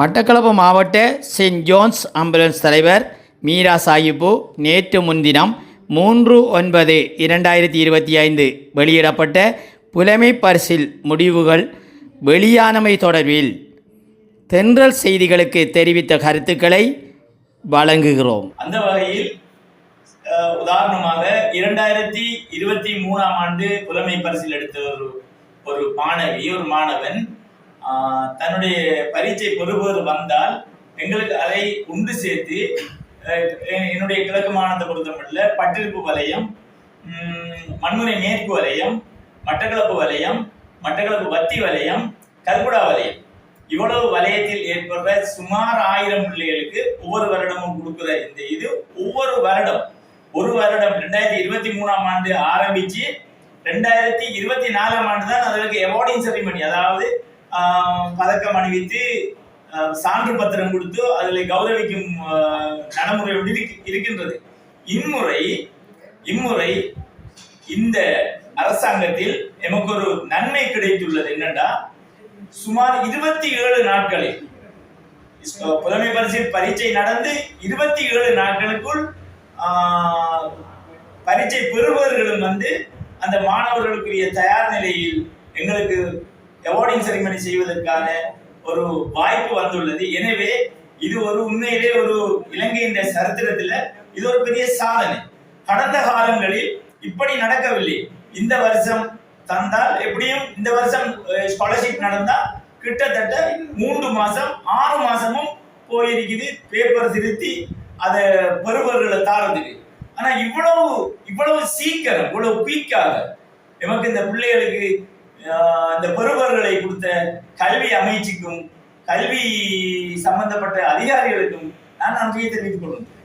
மட்டக்களப்பு மாவட்ட Saint Jones ambulance தலைவர் மீரா சாஹிபு நேற்று முன்தினம் மூன்று ஒன்பது இரண்டாயிரத்தி இருபத்தி ஐந்து வெளியிடப்பட்ட புலமை பரிசில் முடிவுகள் வெளியானமை தொடர்பில் தென்றல் செய்திகளுக்கு தெரிவித்த கருத்துக்களை வழங்குகிறோம். அந்த வகையில் உதாரணமாக இரண்டாயிரத்தி இருபத்தி மூணாம் ஆண்டு புலமை பரிசில் எடுத்த ஒரு ஒரு மாணவி ஒரு மாணவன் தன்னுடைய பரீட்சை பெறுபவர் வந்தால் எங்களுக்கு அதை உண்டு சேர்த்து என்னுடைய கிழக்கு மாநிலத்தை பொறுத்தமட்டில் பட்டிருப்பு வலயம் மண்முனை மேற்கு வலயம் மட்டக்களப்பு வலயம் மட்டக்களப்பு வத்தி வலயம் கல்குடா வலயம். இவ்வளவு வலயத்தில் ஏற்படுற சுமார் ஆயிரம் பிள்ளைகளுக்கு ஒவ்வொரு வருடமும் கொடுக்குற இந்த இது ஒவ்வொரு வருடம். ஒரு வருடம் ரெண்டாயிரத்தி இருபத்தி மூணாம் ஆண்டு ஆரம்பிச்சு ரெண்டாயிரத்தி இருபத்தி நாலாம் ஆண்டு தான் அதற்கு அவார்டிங் செரிமனி அதாவது பதக்கம் அணிவித்து சான்று பத்திரம் கொடுத்து அதில் கௌரவிக்கும் நடைமுறை நடைமுறையோடு இருக்கின்றது? இம்முறை இம்முறை இந்த அரசாங்கத்தில் எமக்கு ஒரு நன்மை கிடைத்துள்ளது என்னன்னா சுமார் இருபத்தி ஏழு நாட்களில் புலமை பரிசில் பரீட்சை நடந்து இருபத்தி ஏழு நாட்களுக்குள் பரீட்சை பெறுபவர்களும் வந்து அந்த மாணவர்களுக்குரிய தயார் நிலையில் எங்களுக்கு அவார்டிங் செரிமனி செய்வதற்கான ஒரு வாய்ப்பு வந்துள்ளது. எனவே இது ஒரு உண்மையிலே ஒரு இலங்கையின் சரித்திரத்தில் இது ஒரு பெரிய சாதனை. கடந்த காலங்களில் இப்படி நடக்கவில்லை. இந்த வருஷம் தந்தால் எப்படியும் இந்த வருஷம் ஸ்காலர்ஷிப் நடந்தா கிட்டத்தட்ட மூன்று மாசம் ஆறு மாசமும் போயிருக்குது. பேப்பர் திருத்தி அதை பெறுபவர்களை தாரதுக்கு ஆனா இவ்வளவு இவ்வளவு சீக்கிரம் இவ்வளவு குயிக்காக எமக்கு இந்த பிள்ளைகளுக்கு இந்த பெறுபவர்களை கொடுத்த கல்வி அமைச்சுக்கும் கல்வி சம்பந்தப்பட்ட அதிகாரிகளுக்கும் நான் நன்றியை தெரிவித்துக் கொள்கிறேன்.